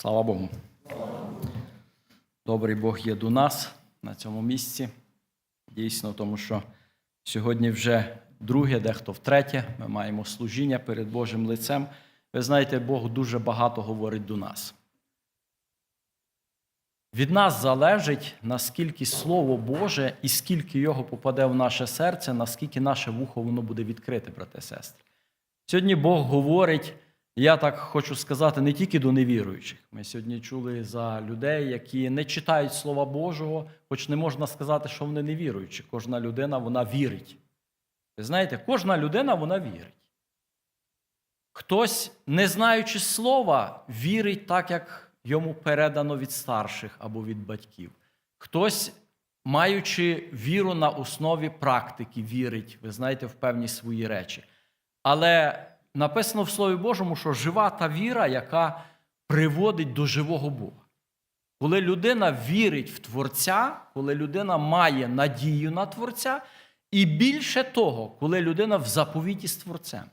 Слава Богу. Добрий Бог є до нас на цьому місці. Дійсно, тому що сьогодні вже друге, дехто втретє, ми маємо служіння перед Божим лицем. Ви знаєте, Бог дуже багато говорить до нас. Від нас залежить, наскільки Слово Боже і скільки його попаде в наше серце, наскільки наше вухо воно буде відкрите, брати і сестри. Сьогодні Бог говорить, я так хочу сказати, не тільки до невіруючих. Ми сьогодні чули за людей, які не читають Слова Божого, хоч не можна сказати, що вони не віруючі. Кожна людина вона вірить. Ви знаєте, кожна людина вона вірить. Хтось, не знаючи слова, вірить так, як йому передано від старших або від батьків. Хтось, маючи віру на основі практики, вірить, ви знаєте, в певні свої речі. Але написано в Слові Божому, що жива та віра, яка приводить до живого Бога. Коли людина вірить в Творця, коли людина має надію на Творця, і більше того, коли людина в заповіті з Творцем.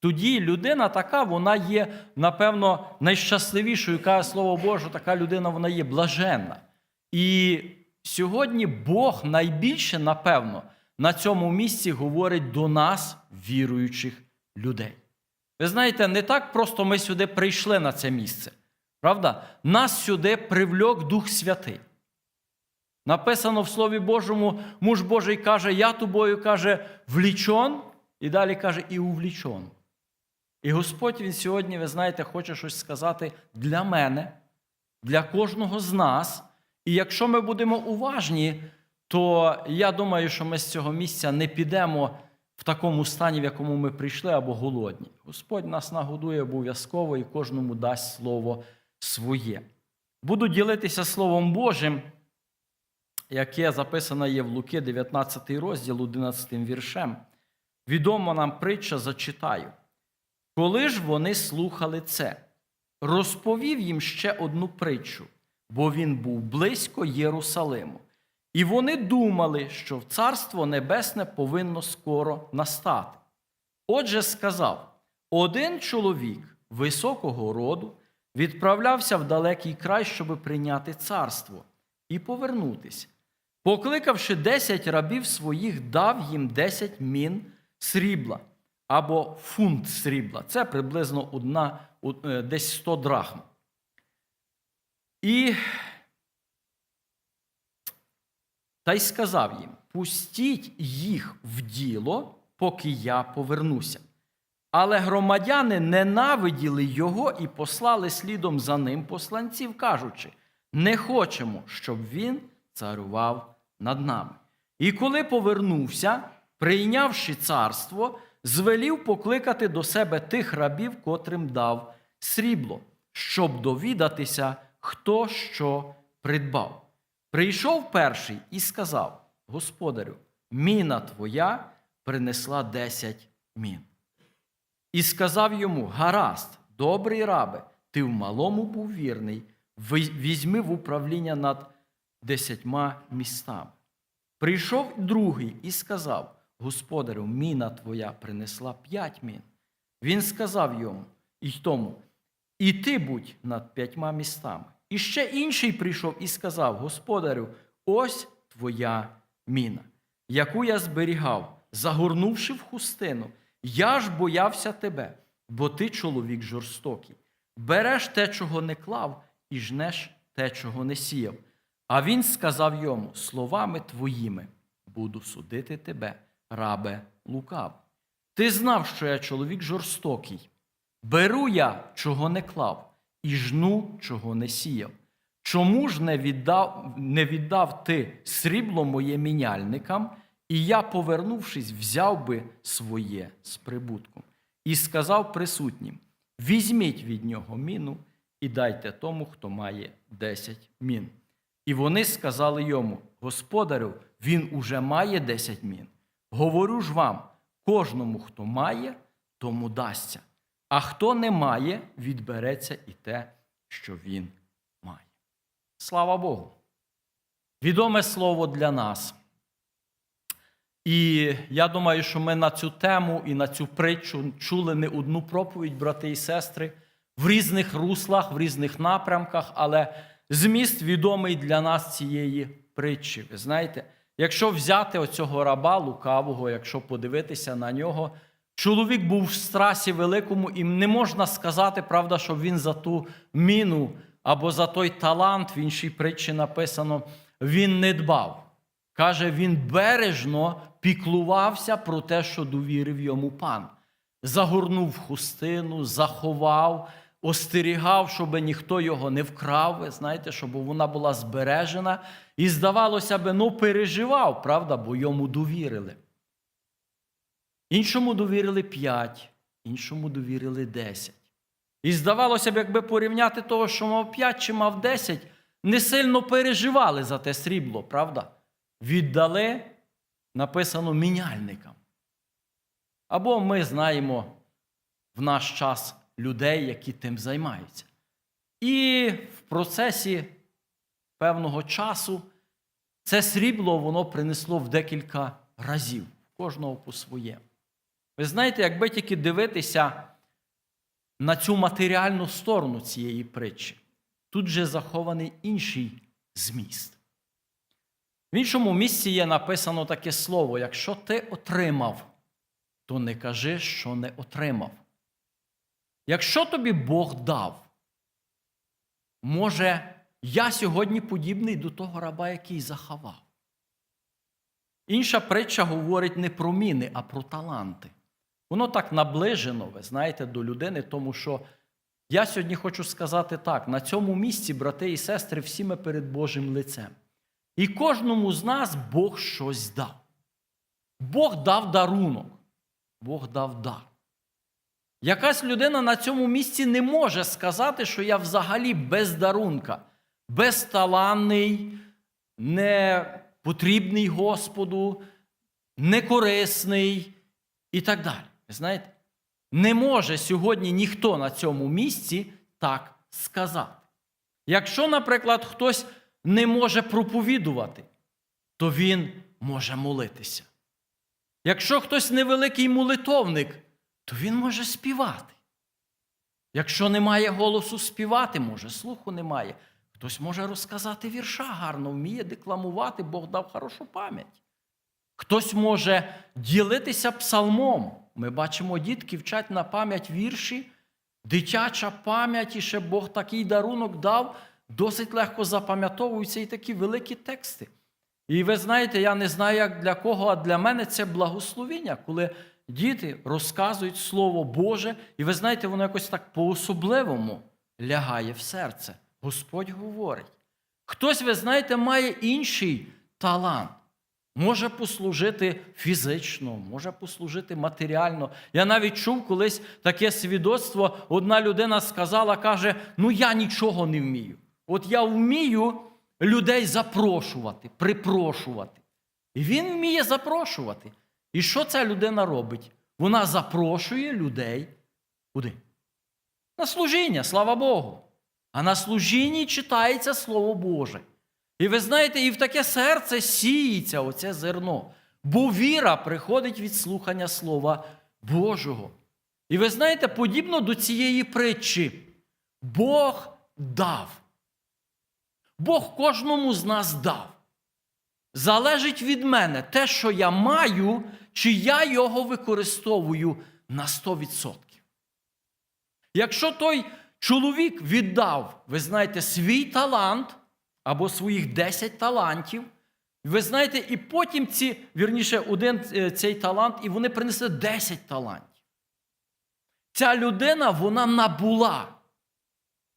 Тоді людина така, вона є, напевно, найщасливішою, каже Слово Боже, така людина вона є блаженна. І сьогодні Бог найбільше, напевно, на цьому місці говорить до нас, віруючих людей. Ви знаєте, не так просто ми сюди прийшли на це місце. Правда? Нас сюди привльок Дух Святий. Написано в Слові Божому, муж Божий каже, я тобою каже, влічон, і далі каже, і увлічон. І Господь Він сьогодні, ви знаєте, хоче щось сказати для мене, для кожного з нас. І якщо ми будемо уважні, то я думаю, що ми з цього місця не підемо в такому стані, в якому ми прийшли, або голодні. Господь нас нагодує обов'язково і кожному дасть слово своє. Буду ділитися Словом Божим, яке записано є в Луки, 19 розділ, 11 віршем. Відомо нам притча зачитаю. Коли ж вони слухали це, розповів їм ще одну притчу, бо він був близько Єрусалиму. І вони думали, що Царство Небесне повинно скоро настати. Отже, сказав: один чоловік високого роду відправлявся в далекий край, щоби прийняти царство, і повернутися. Покликавши десять рабів своїх, дав їм десять мін срібла або фунт срібла. Це приблизно одна, е, десь 100 драхм. І та й сказав їм: пустіть їх в діло, поки я повернуся. Але громадяни ненавиділи його і послали слідом за ним посланців, кажучи: не хочемо, щоб він царював над нами. І коли повернувся, прийнявши царство, звелів покликати до себе тих рабів, котрим дав срібло, щоб довідатися, хто що придбав. Прийшов перший і сказав: Господарю, міна твоя принесла десять мін. І сказав йому: Гаразд, добрий рабе, ти в малому був вірний, візьми в управління над десятьма містами. Прийшов другий і сказав: Господарю, міна твоя принесла п'ять мін. Він сказав йому і тому: І ти будь над п'ятьма містами. І ще інший прийшов і сказав: Господарю, ось твоя міна, яку я зберігав, загорнувши в хустину. Я ж боявся тебе, бо ти чоловік жорстокий. Береш те, чого не клав, і жнеш те, чого не сіяв. А він сказав йому: Словами твоїми буду судити тебе, рабе лукав. Ти знав, що я чоловік жорстокий. Беру я, чого не клав, і жну, чого не сіяв. Чому ж не віддав, не віддав ти срібло моє міняльникам, і я, повернувшись, взяв би своє з прибутком? І сказав присутнім: візьміть від нього міну і дайте тому, хто має десять мін. І вони сказали йому: Господарю, він уже має десять мін. Говорю ж вам, кожному, хто має, тому дасться. А хто не має, відбереться і те, що він має. Слава Богу. Відоме слово для нас. І я думаю, що ми на цю тему і на цю притчу чули не одну проповідь, брати і сестри. в різних руслах, в різних напрямках, але зміст відомий для нас цієї притчі. Ви знаєте, якщо взяти оцього раба лукавого, якщо подивитися на нього, чоловік був в страсі великому, і не можна сказати, правда, що він за ту міну або за той талант, в іншій притчі написано, він не дбав. Каже, він бережно піклувався про те, що довірив йому пан. Загорнув хустину, заховав, остерігав, щоб ніхто його не вкрав. Ви знаєте, щоб вона була збережена. І, здавалося би, ну переживав, правда, бо йому довірили. Іншому довірили п'ять, іншому довірили десять. І здавалося б, якби порівняти того, що мав п'ять чи мав десять, не сильно переживали за те срібло, правда? Віддали, написано, міняльникам. Або ми знаємо в наш час людей, які тим займаються. І в процесі певного часу це срібло воно принесло в декілька разів, кожного по своєму. Ви знаєте, якби тільки дивитися на цю матеріальну сторону цієї притчі, тут же захований інший зміст. В іншому місці є написано таке слово: якщо ти отримав, то не кажи, що не отримав. Якщо тобі Бог дав, може, я сьогодні подібний до того раба, який заховав. Інша притча говорить не про міни, а про таланти. Воно так наближено, ви знаєте, до людини, тому що я сьогодні хочу сказати так: на цьому місці, брати і сестри, всі ми перед Божим лицем. І кожному з нас Бог щось дав. Бог дав дарунок, Бог дав дар. Якась людина на цьому місці не може сказати, що я взагалі без дарунка, безталанний, не потрібний Господу, некорисний і так далі. Знаєте, не може сьогодні ніхто на цьому місці так сказати. Якщо, наприклад, хтось не може проповідувати, то він може молитися. Якщо хтось невеликий молитовник, то він може співати. Якщо немає голосу співати, може, слуху немає. Хтось може розказати вірша гарно, вміє декламувати, Бог дав хорошу пам'ять. Хтось може ділитися псалмом. Ми бачимо, дітки вчать на пам'ять вірші, дитяча пам'ять, і ще Бог такий дарунок дав, досить легко запам'ятовуються і такі великі тексти. І ви знаєте, я не знаю, як для кого, а для мене це благословіння, коли діти розказують Слово Боже, і ви знаєте, воно якось так по-особливому лягає в серце. Господь говорить. Хтось, ви знаєте, має інший талант. Може послужити фізично, може послужити матеріально. Я навіть чув колись таке свідоцтво. Одна людина сказала, каже: Ну я нічого не вмію. От я вмію людей запрошувати, припрошувати. І він вміє запрошувати. І що ця людина робить? Вона запрошує людей куди? На служіння, слава Богу. А на служінні читається Слово Боже. І ви знаєте, і в таке серце сіється оце зерно. Бо віра приходить від слухання Слова Божого. І ви знаєте, подібно до цієї притчі, Бог дав. Бог кожному з нас дав. Залежить від мене те, що я маю, чи я його використовую на 100%. Якщо той чоловік віддав, ви знаєте, свій талант або своїх 10 талантів, ви знаєте, і потім ці, вірніше, один е, цей талант, і вони принесли 10 талантів. Ця людина вона набула.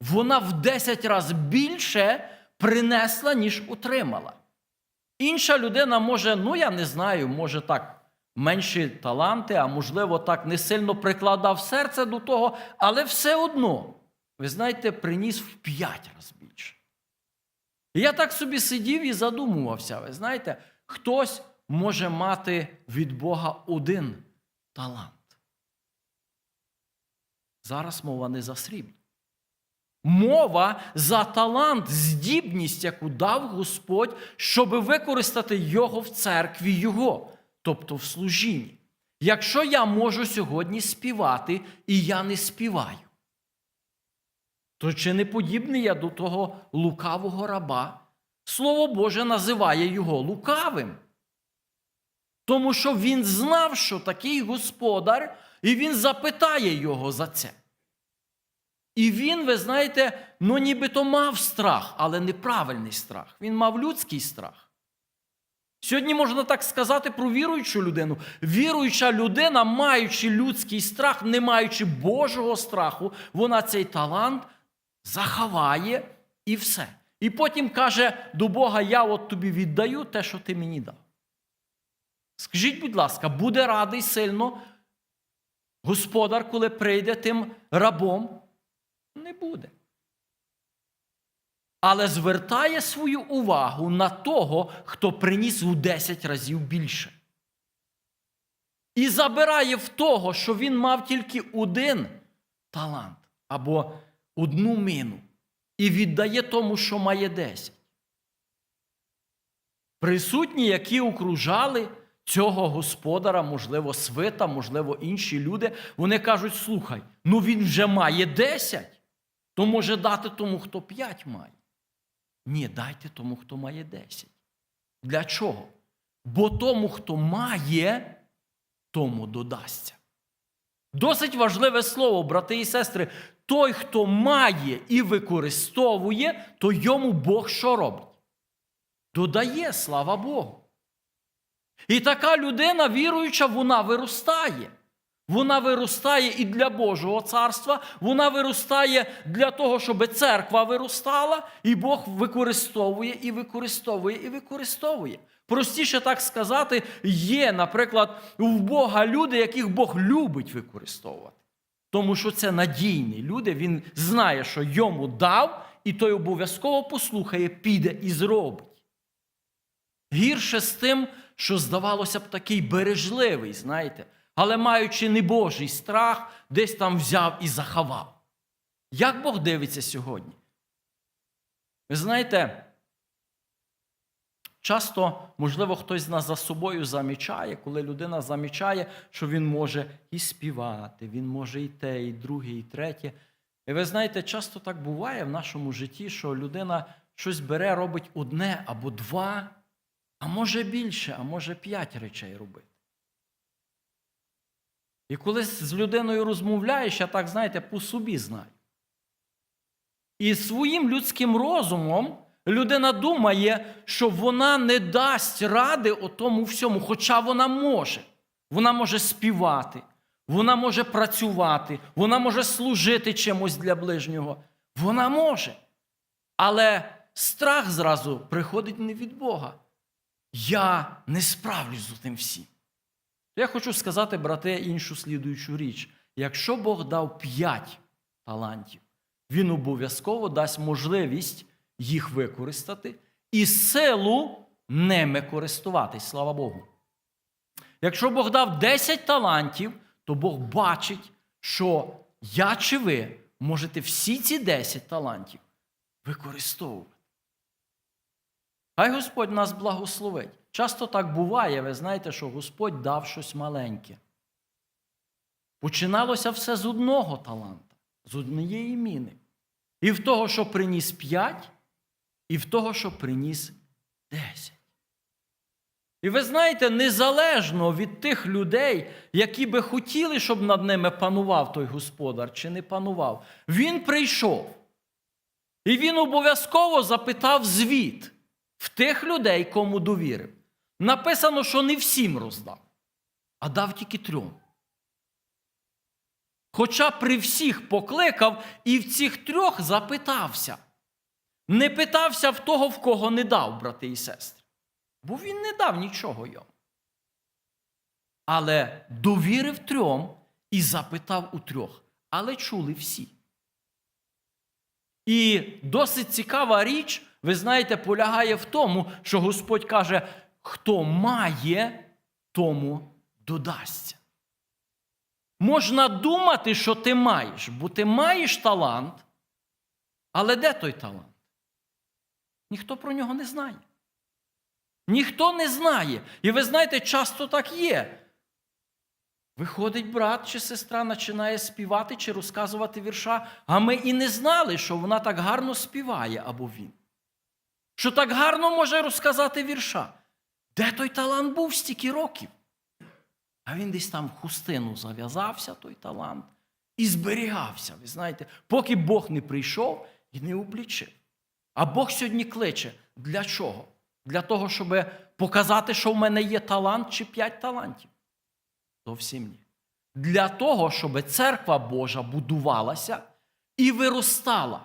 Вона в 10 разів більше принесла, ніж отримала. Інша людина може, ну я не знаю, може так, менші таланти, а можливо, так не сильно прикладав серце до того, але все одно, ви знаєте, приніс в 5 разів. Я так собі сидів і задумувався. Ви знаєте, хтось може мати від Бога один талант. Зараз мова не за срібло. Мова за талант, здібність, яку дав Господь, щоб використати його в церкві Його, тобто в служінні. Якщо я можу сьогодні співати, і я не співаю, То чи не подібний я до того лукавого раба? Слово Боже називає його лукавим. Тому що він знав, що такий господар, і він запитає його за це. І він, ви знаєте, ну нібито мав страх, але неправильний страх. Він мав людський страх. Сьогодні можна так сказати про віруючу людину. Віруюча людина, маючи людський страх, не маючи Божого страху, вона цей талант заховає і все. І потім каже до Бога: Я от тобі віддаю те, що ти мені дав. Скажіть, будь ласка, буде радий сильно господар, коли прийде тим рабом? Не буде. Але звертає свою увагу на того, хто приніс у 10 разів більше. І забирає в того, що він мав тільки один талант або одну мину, і віддає тому, що має 10. Присутні, які окружали цього господара, можливо, свита, можливо, інші люди, вони кажуть: слухай, ну він вже має 10, то може дати тому, хто 5 має. Ні, дайте тому, хто має 10. Для чого? Бо тому, хто має, тому додасться. Досить важливе слово, брати і сестри. Той, хто має і використовує, то йому Бог що робить? Додає, слава Богу. І така людина, віруюча, вона виростає. Вона виростає і для Божого царства, вона виростає для того, щоб церква виростала, і Бог використовує і використовує і використовує. Простіше так сказати, є, наприклад, в Бога люди, яких Бог любить використовувати. Тому що це надійні люди, він знає, що йому дав, і той обов'язково послухає, піде і зробить. Гірше з тим, що здавалося б такий бережливий, знаєте, але маючи небожий страх, десь там взяв і заховав. Як Бог дивиться сьогодні? Ви знаєте, часто, можливо, хтось з нас за собою замічає, коли людина замічає, що він може і співати, він може і те, і друге, і третє. І ви знаєте, часто так буває в нашому житті, що людина щось бере, робить одне або два, а може більше, а може п'ять речей робити. І коли з людиною розмовляєш, я так, знаєте, по собі знаю. І своїм людським розумом людина думає, що вона не дасть ради тому всьому, хоча вона може. Вона може співати, вона може працювати, вона може служити чимось для ближнього. Вона може. Але страх зразу приходить не від Бога. Я не справлюсь з тим всім. Я хочу сказати, брате, іншу слідуючу річ. Якщо Бог дав п'ять талантів, Він обов'язково дасть можливість їх використати і силу ними користуватись, слава Богу. Якщо Бог дав 10 талантів, то Бог бачить, що я чи ви можете всі ці 10 талантів використовувати. Хай Господь нас благословить. Часто так буває, ви знаєте, що Господь дав щось маленьке. Починалося все з одного таланта, з однієї міни. І в того, що приніс п'ять, і в того, що приніс десять. І ви знаєте, незалежно від тих людей, які би хотіли, щоб над ними панував той господар, чи не панував, він прийшов. І він обов'язково запитав звіт в тих людей, кому довірив. Написано, що не всім роздав, а дав тільки трьом. Хоча при всіх покликав і в цих трьох запитався. Не питався в того, в кого не дав, брати і сестри. Бо він не дав нічого йому. Але довірив трьом і запитав у трьох. Але чули всі. І досить цікава річ, ви знаєте, полягає в тому, що Господь каже, хто має, тому додасться. Можна думати, що ти маєш, бо ти маєш талант, але де той талант? Ніхто про нього не знає. Ніхто не знає. І ви знаєте, часто так є. Виходить, брат чи сестра починає співати чи розказувати вірша, а ми і не знали, що вона так гарно співає або він. Що так гарно може розказати вірша. Де той талант був стільки років? А він десь там в хустину зав'язався, той талант, і зберігався. Ви знаєте, поки Бог не прийшов і не облічив. А Бог сьогодні кличе. Для чого? Для того, щоб показати, що в мене є талант чи п'ять талантів. Зовсім ні. Для того, щоб церква Божа будувалася і виростала.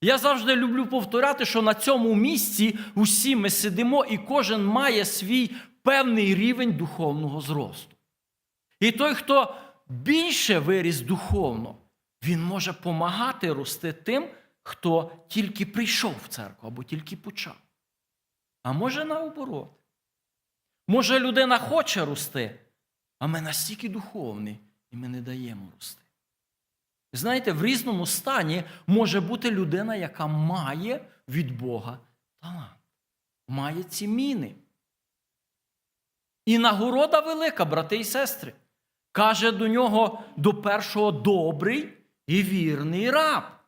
Я завжди люблю повторяти, що на цьому місці усі ми сидимо, і кожен має свій певний рівень духовного зросту. І той, хто більше виріс духовно, він може помагати рости тим, хто тільки прийшов в церкву або тільки почав. А може наоборот. Може, людина хоче рости, а ми настільки духовні, і ми не даємо рости. Знаєте, в різному стані може бути людина, яка має від Бога талант, має ці міни. І нагорода велика, брати і сестри. Каже до нього до першого добрий і вірний раб.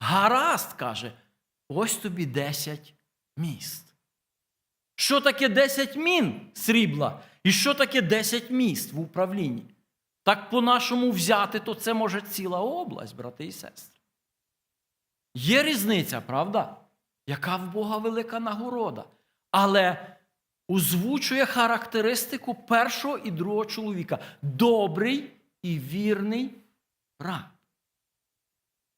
Гаразд, каже, ось тобі 10 міст. Що таке 10 мін срібла? І що таке 10 міст в управлінні? Так по-нашому взяти, то це може ціла область, брати і сестри. Є різниця, правда? Яка в Бога велика нагорода. Але озвучує характеристику першого і другого чоловіка. Добрий і вірний раб.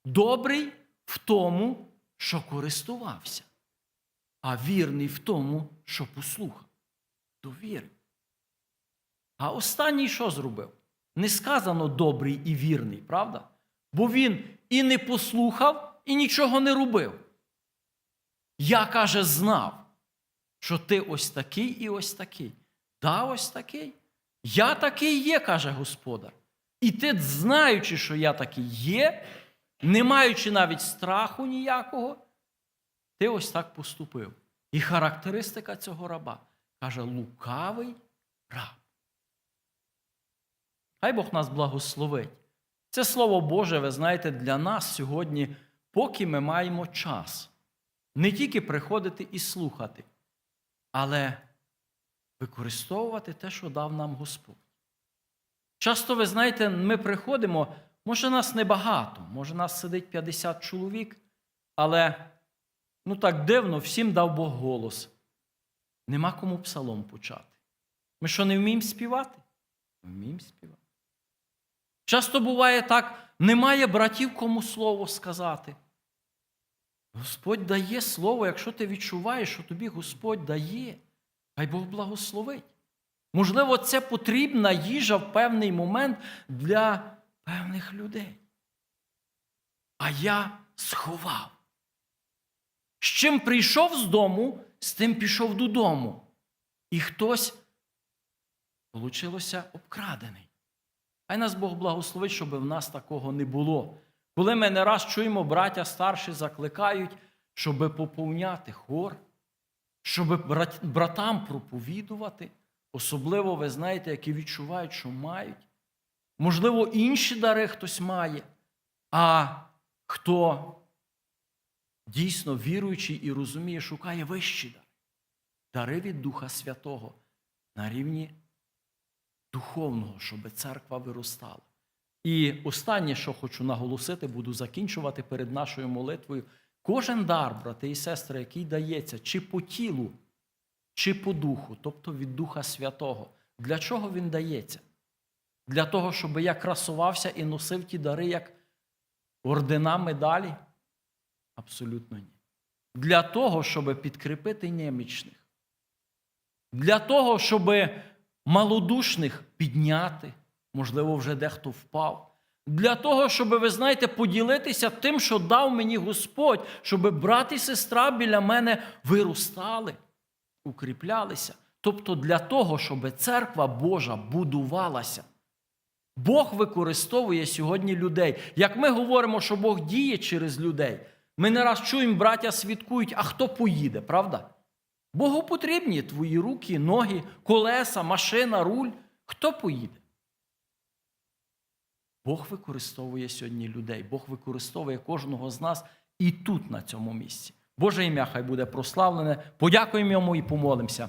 Добрий в тому, що користувався, а вірний в тому, що послухав. Довірив. А останній що зробив? Не сказано добрий і вірний, правда? Бо він і не послухав, і нічого не робив. Я, каже, знав, що ти ось такий і ось такий. Да, ось такий. Я такий є, каже господар. І ти, знаючи, що я такий є, не маючи навіть страху ніякого, ти ось так поступив. І характеристика цього раба каже: лукавий раб. Хай Бог нас благословить. Це Слово Боже, ви знаєте, для нас сьогодні, поки ми маємо час, не тільки приходити і слухати, але використовувати те, що дав нам Господь. Часто, ви знаєте, ми приходимо, може, нас небагато, може, нас сидить 50 чоловік, але ну так дивно, всім дав Бог голос. Нема кому псалом почати. Ми що, не вміємо співати? Вміємо співати. Часто буває так, немає братів, кому слово сказати. Господь дає слово, якщо ти відчуваєш, що тобі Господь дає, хай Бог благословить. Можливо, це потрібна їжа в певний момент для певних людей. А я сховав. З чим прийшов з дому, з тим пішов додому. І хтось, получилося, обкрадений. Хай нас Бог благословить, щоб в нас такого не було. Коли ми не раз чуємо, браття старші закликають, щоб поповняти хор, щоб братам проповідувати, особливо, ви знаєте, які відчувають, що мають. Можливо, інші дари хтось має, а хто дійсно віруючий і розуміє, шукає вищі дари. Дари від Духа Святого на рівні духовного, щоб церква виростала. І останнє, що хочу наголосити, буду закінчувати перед нашою молитвою. Кожен дар, брати і сестри, який дається чи по тілу, чи по духу, тобто від Духа Святого. Для чого він дається? Для того, щоб я красувався і носив ті дари, як ордена медалі? Абсолютно ні. Для того, щоб підкріпити немічних. Для того, щоб малодушних підняти, можливо, вже дехто впав. Для того, щоб, ви знаєте, поділитися тим, що дав мені Господь, щоб брат і сестра біля мене виростали, укріплялися. Тобто для того, щоб церква Божа будувалася. Бог використовує сьогодні людей. Як ми говоримо, що Бог діє через людей, ми не раз чуємо, браття свідкують, а хто поїде, правда? Богу потрібні твої руки, ноги, колеса, машина, руль. Хто поїде? Бог використовує сьогодні людей, Бог використовує кожного з нас і тут, на цьому місці. Боже ім'я хай буде прославлене. Подякуємо йому і помолимося.